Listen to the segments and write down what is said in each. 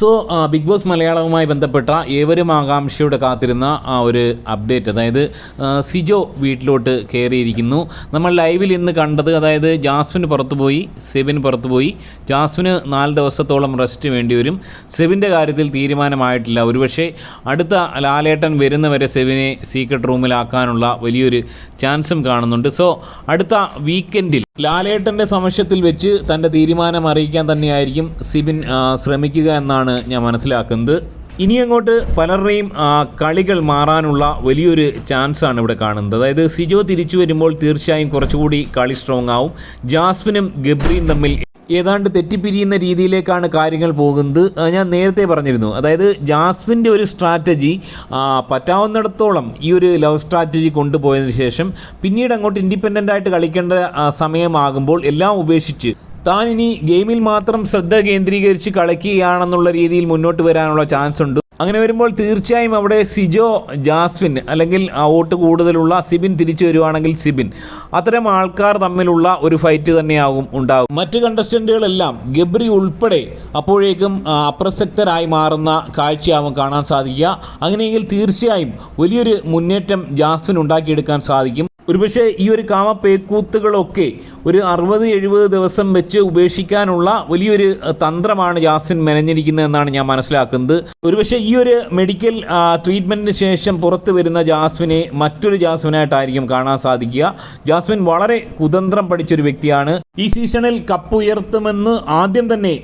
So big boss മലയാളവുമായി ബന്ധപ്പെട്ട ഏവരും ആകാംക്ഷയോടെ കാത്തിരുന്ന ആ ഒരു അപ്ഡേറ്റ് അതായത് സിജോ വീട്ടിലോട്ട് കയറിയിരിക്കുന്നു. നമ്മൾ ലൈവിൽ ഇന്ന് കണ്ടത് അതായത് ജാസ്മിന് പുറത്തുപോയി സെബിൻ പുറത്തുപോയി. ജാസ്മിന് നാല് ദിവസത്തോളം റെസ്റ്റ് വേണ്ടി വരും. സെബിന്റെ കാര്യത്തിൽ തീരുമാനമായിട്ടില്ല. ഒരുപക്ഷെ അടുത്ത ലാലേട്ടൻ വരുന്നവരെ സെബിനെ സീക്രട്ട് റൂമിലാക്കാനുള്ള വലിയൊരു ചാൻസും കാണുന്നുണ്ട്. സോ അടുത്ത വീക്കെൻഡിൽ ലാലേട്ടന്റെ സമക്ഷത്തിൽ വെച്ച് തന്റെ തീരുമാനം അറിയിക്കാൻ തന്നെയായിരിക്കും സിബിൻ ശ്രമിക്കുക എന്നാണ് ഞാൻ മനസ്സിലാക്കുന്നത്. ഇനി അങ്ങോട്ട് പലരുടെയും കളികൾ മാറാനുള്ള വലിയൊരു ചാൻസാണ് ഇവിടെ കാണുന്നത്. അതായത് സിജോ തിരിച്ചു വരുമ്പോൾ തീർച്ചയായും കുറച്ചുകൂടി കളി സ്ട്രോങ് ആവും. ജാസ്മിനും ഗബ്രിയും തമ്മിൽ ഏതാണ്ട് തെറ്റിപ്പിരിയുന്ന രീതിയിലേക്കാണ് കാര്യങ്ങൾ പോകുന്നത്. ഞാൻ നേരത്തെ പറഞ്ഞിരുന്നു. അതായത് ജാസ്മിന്റെ ഒരു സ്ട്രാറ്റജി പറ്റാവുന്നിടത്തോളം ഈ ഒരു ലവ് സ്ട്രാറ്റജി കൊണ്ടുപോയതിനു ശേഷം പിന്നീട് അങ്ങോട്ട് ഇൻഡിപെൻഡന്റ് ആയിട്ട് കളിക്കേണ്ട സമയമാകുമ്പോൾ എല്ലാം ഉപേക്ഷിച്ച് താൻ ഇനി ഗെയിമിൽ മാത്രം ശ്രദ്ധ കേന്ദ്രീകരിച്ച് കളിക്കുകയാണെന്നുള്ള രീതിയിൽ മുന്നോട്ട് വരാനുള്ള ചാൻസ് ഉണ്ട് അങ്ങനെ വരുമ്പോൾ തീർച്ചയായും അവിടെ സിജോ ജാസ്വിൻ അല്ലെങ്കിൽ വോട്ട് കൂടുതലുള്ള സിബിൻ തിരിച്ചു വരുവാണെങ്കിൽ സിബിൻ. അത്തരം ആൾക്കാർ തമ്മിലുള്ള ഒരു ഫൈറ്റ് തന്നെയാകും ഉണ്ടാകും. മറ്റ് കണ്ടസ്റ്റന്റുകളെല്ലാം ഗബ്രി ഉൾപ്പെടെ അപ്പോഴേക്കും അപ്രസക്തരായി മാറുന്ന കാഴ്ചയാവും കാണാൻ സാധിക്കുക. അങ്ങനെയെങ്കിൽ തീർച്ചയായും വലിയൊരു മുന്നേറ്റം ജാസ്വിൻ ഉണ്ടാക്കിയെടുക്കാൻ സാധിക്കും. ഒരുപക്ഷെ ഈ ഒരു കാമ പേക്കൂത്തുകളൊക്കെ ഒരു അറുപത് എഴുപത് ദിവസം വെച്ച് ഉപേക്ഷിക്കാനുള്ള വലിയൊരു തന്ത്രമാണ് ജാസ്മിൻ മെനഞ്ഞിരിക്കുന്നത് എന്നാണ് ഞാൻ മനസ്സിലാക്കുന്നത്. ഒരുപക്ഷെ ഈ ഒരു മെഡിക്കൽ ട്രീറ്റ്മെന്റിന് ശേഷം പുറത്തു വരുന്ന ജാസ്മിനെ മറ്റൊരു ജാസ്മിനായിട്ടായിരിക്കും കാണാൻ സാധിക്കുക. ജാസ്മിൻ വളരെ കുതന്ത്രം പഠിച്ചൊരു വ്യക്തിയാണ്. ഈ സീസണിൽ കപ്പ് ഉയർത്തുമെന്ന് ആദ്യം തന്നെ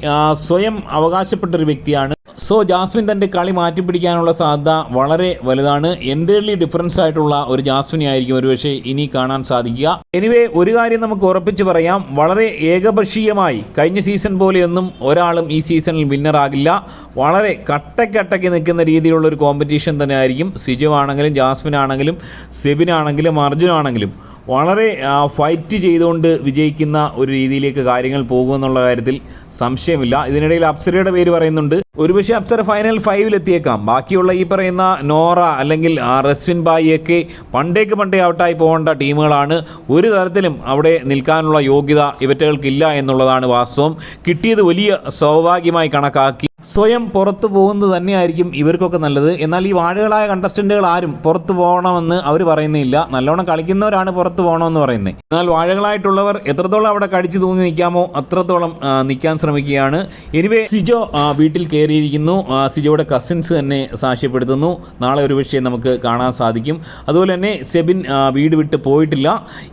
സ്വയം അവകാശപ്പെട്ടൊരു വ്യക്തിയാണ്. സോ ജാസ്മിൻ തന്റെ കളി മാറ്റിപ്പിടിക്കാനുള്ള സാധ്യത വളരെ വലുതാണ്. എന്റയർലി ഡിഫറൻസ് ആയിട്ടുള്ള ഒരു ജാസ്മിനെ ആയിരിക്കും ഒരുപക്ഷെ ഇനി കാണാൻ സാധിക്കുക. എനിവേ ഒരു കാര്യം നമുക്ക് ഉറപ്പിച്ച് പറയാം. വളരെ ഏകപക്ഷീയമായി കഴിഞ്ഞ സീസൺ പോലെയൊന്നും ഒരാളും ഈ സീസണിൽ വിന്നറാകില്ല വളരെ കട്ടക്കട്ടയ്ക്ക് നിൽക്കുന്ന രീതിയിലുള്ള ഒരു കോമ്പറ്റീഷൻ തന്നെ ആയിരിക്കും. സിജു ആണെങ്കിലും ജാസ്മിൻ ആണെങ്കിലും സെബിൻ ആണെങ്കിലും അർജുൻ ആണെങ്കിലും വളരെ ഫൈറ്റ് ചെയ്തുകൊണ്ട് വിജയിക്കുന്ന ഒരു രീതിയിലേക്ക് കാര്യങ്ങൾ പോകുമെന്നുള്ള കാര്യത്തിൽ സംശയമില്ല. ഇതിനിടയിൽ അപ്സരയുടെ പേര് പറയുന്നുണ്ട്. ഒരുപക്ഷെ അപ്സര ഫൈനൽ ഫൈവിൽ എത്തിയേക്കാം. ബാക്കിയുള്ള ഈ പറയുന്ന നോറ അല്ലെങ്കിൽ റസ്വിൻ ബായി ഒക്കെ പണ്ടേക്ക് പണ്ടേ ഔട്ടായി പോകേണ്ട ടീമുകളാണ്. ഒരു തരത്തിലും അവിടെ നിൽക്കാനുള്ള യോഗ്യത ഇവറ്റകൾക്കില്ല എന്നുള്ളതാണ് വാസ്തവം. കിട്ടിയത് വലിയ സൗഭാഗ്യമായി കണക്കാക്കി സ്വയം പുറത്തു പോകുന്നത് തന്നെയായിരിക്കും ഇവർക്കൊക്കെ നല്ലത്. എന്നാൽ ഈ വാഴകളായ കണ്ടസ്റ്റന്റുകൾ ആരും പുറത്തു പോകണമെന്ന് അവർ പറയുന്നില്ല. നല്ലോണം കളിക്കുന്നവരാണ് പുറത്തു പോകണമെന്ന് പറയുന്നത്. എന്നാൽ വാഴകളായിട്ടുള്ളവർ എത്രത്തോളം അവിടെ കടിച്ചു തൂങ്ങി നിൽക്കാമോ അത്രത്തോളം നിൽക്കാൻ ശ്രമിക്കുകയാണ്. എനിവേ സിജോ വീട്ടിൽ കയറിയിരിക്കുന്നു. സിജോയുടെ കസിൻസ് തന്നെ സാക്ഷ്യപ്പെടുത്തുന്നു. നാളെ ഒരു വിഷയം നമുക്ക് കാണാൻ സാധിക്കും. അതുപോലെ തന്നെ സെബിൻ വീട് വിട്ട് പോയിട്ടില്ല.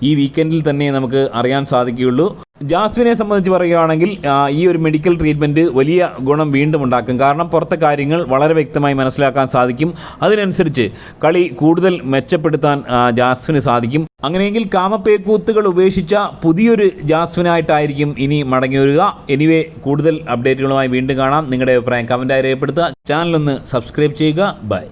ഈ വീക്കെൻഡിൽ തന്നെ നമുക്ക് അറിയാൻ സാധിക്കുകയുള്ളൂ. ജാസ്മിനെ സംബന്ധിച്ച് പറയുകയാണെങ്കിൽ ഈ ഒരു മെഡിക്കൽ ട്രീറ്റ്മെന്റ് വലിയ ഗുണം വീണ്ടും ഉണ്ടാക്കും. കാരണം പുറത്തെ കാര്യങ്ങൾ വളരെ വ്യക്തമായി മനസ്സിലാക്കാൻ സാധിക്കും. അതിനനുസരിച്ച് കളി കൂടുതൽ മെച്ചപ്പെടുത്താൻ ജാസ്മിന് സാധിക്കും. അങ്ങനെയെങ്കിൽ കാമപ്പേക്കൂത്തുകൾ ഉപേക്ഷിച്ച പുതിയൊരു ജാസ്മിനായിട്ടായിരിക്കും ഇനി മടങ്ങി വരിക എനിവേ കൂടുതൽ അപ്ഡേറ്റുകളുമായി വീണ്ടും കാണാം. നിങ്ങളുടെ അഭിപ്രായം കമന്റായി രേഖപ്പെടുത്തുക. ചാനലൊന്ന് സബ്സ്ക്രൈബ് ചെയ്യുക. ബൈ